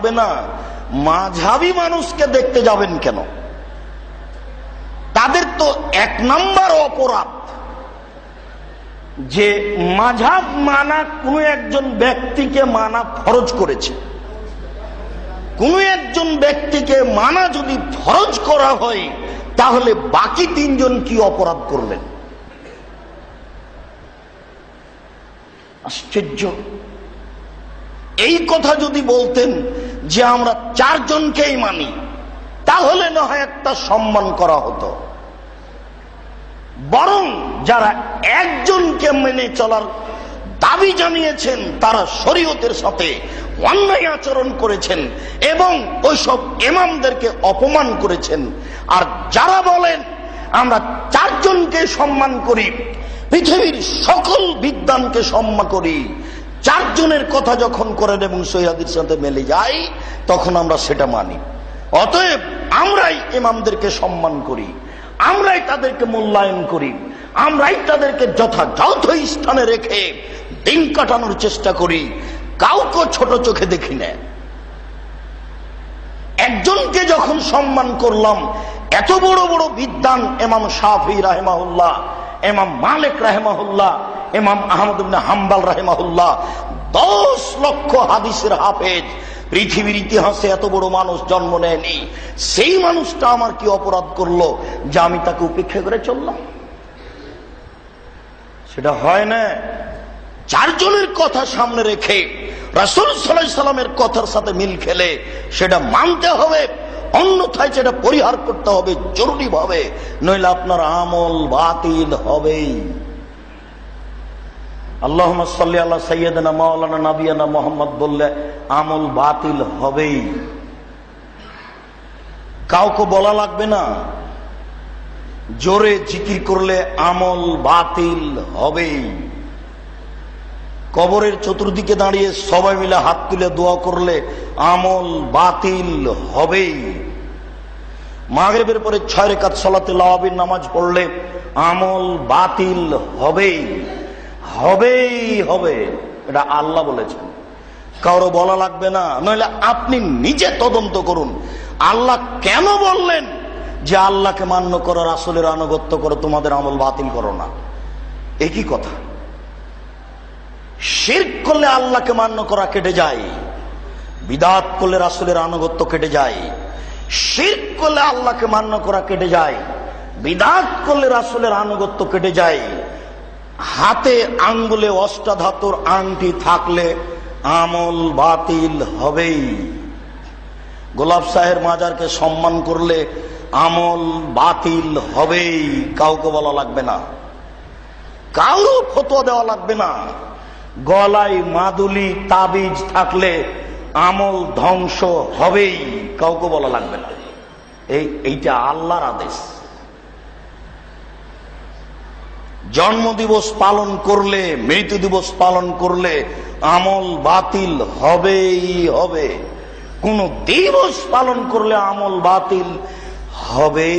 হবে না। মাঝাবি মানুষকে দেখতে যাবেন কেন? তাদের তো এক নাম্বার অপরাধ যে মাঝাব মানা কোন একজন ব্যক্তিকে মানা ফরজ করেছে। কোন একজন ব্যক্তিকে মানা যদি ফরজ করা হয়, তাহলে বাকি তিনজন কি অপরাধ করলেন? আশ্চর্য। এই কথা যদি বলতেন যে আমরা চারজনকেই মানি, তাহলে না হয় একটা সম্মান করা হতো। বরং যারা একজনকে মেনে চলার দাবি জানিয়েছেন, তারা শরীয়তের সাথে অন্যায় আচরণ করেছেন এবং ওইসব এমামদেরকে অপমান করেছেন। আর যারা বলেন, আমরা চারজনকে সম্মান করি, পৃথিবীর সকল বিদ্যানকে সম্মান করি চারজনের কথা যখন করেন এবং সৈয়াদের সাথে মেলে যাই, তখন আমরা সেটা মানি। অতএব আমরাই ইমামদেরকে সম্মান করি, আমরাই তাদেরকে মূল্যায়ন করি, আমরাই তাদেরকে যথাযথ স্থানে রেখে দিন কাটানোর চেষ্টা করি। কাউকে ছোট চোখে দেখি না। একজনকে যখন সম্মান করলাম, এত বড় বড় বিদ্যান এমাম শাহি রাহেমাহুল্লাহ, এমাম মালিক রাহেমাহুল্লাহ এমাম আহমদ হাম্বাল রাহেমাহুল্লাহ দশ লক্ষ হাদিসের হাফেজ। পৃথিবীর ইতিহাসে এত বড় মানুষ জন্ম নেয়নি। সেই মানুষটা আমার কি অপরাধ করল যে আমি তাকে উপেক্ষা করে চললাম? সেটা হয় না। চারজনের কথা সামনে রেখে রাসুল সাল্লাহ সাল্লামের কথার সাথে মিল খেলে সেটা মানতে হবে। অন্যথায় সেটা পরিহার করতে হবে। জরুরি ভাবে। নইলে আপনার আমল বাতিল হবেই। আল্লাহ সাল্লি আল্লাহ সৈয়দনা মাওলানা নাবিয়ানা মোহাম্মদ বললে, আমল বাতিল হবেই। কাউকে বলা লাগবে না। জোরে জিকির করলে আমল বাতিল হবেই। কবরের চতুর্দিকে দাঁড়িয়ে সবাই মিলে হাত তুলে দোয়া করলে আমল বাতিল হবেই। মাগরেবের পরে ছয় রেখাত সলাতে লাওয়াবির নামাজ পড়লে আমল বাতিল হবেই। হবেই হবে, এটা আল্লাহ বলেছেন। কারও বলা লাগবে না, নইলে আপনি নিজে তদন্ত করুন। আল্লাহ কেন বললেন যে আল্লাহকে মান্য করো, রাসুলের আনুগত্য করো, তোমাদের আমল বাতিল করো না? একই কথা। শের করলে আল্লাহকে মান্য করা কেটে যায়, বিদাত করলে রাসুলের আনুগত্য কেটে যায় শের করলে আল্লাহকে মান্য করা কেটে যায়, বিদাত করলে রাসুলের আনুগত্য কেটে যায়। হাতে আঙ্গুলে অষ্টাধাতুর আংটি থাকলে আমল বাতিল হবেই। গোলাপ সাহের মাজারকে সম্মান করলে আমল বাতিল হবেই। কাউকে বলা লাগবে না। কারও ফতোয়া দেওয়া লাগবে না। গলায় মাদুলি, তাবিজ থাকলে আমল ধ্বংস হবেই। কাউকে বলা লাগবে না। এই, এইটা আল্লাহর আদেশ। জন্ম দিবস পালন করলে মৃত্যু দিবস পালন করলে আমল বাতিল হবেই হবে। কোন দিবস পালন করলে আমল বাতিল হবে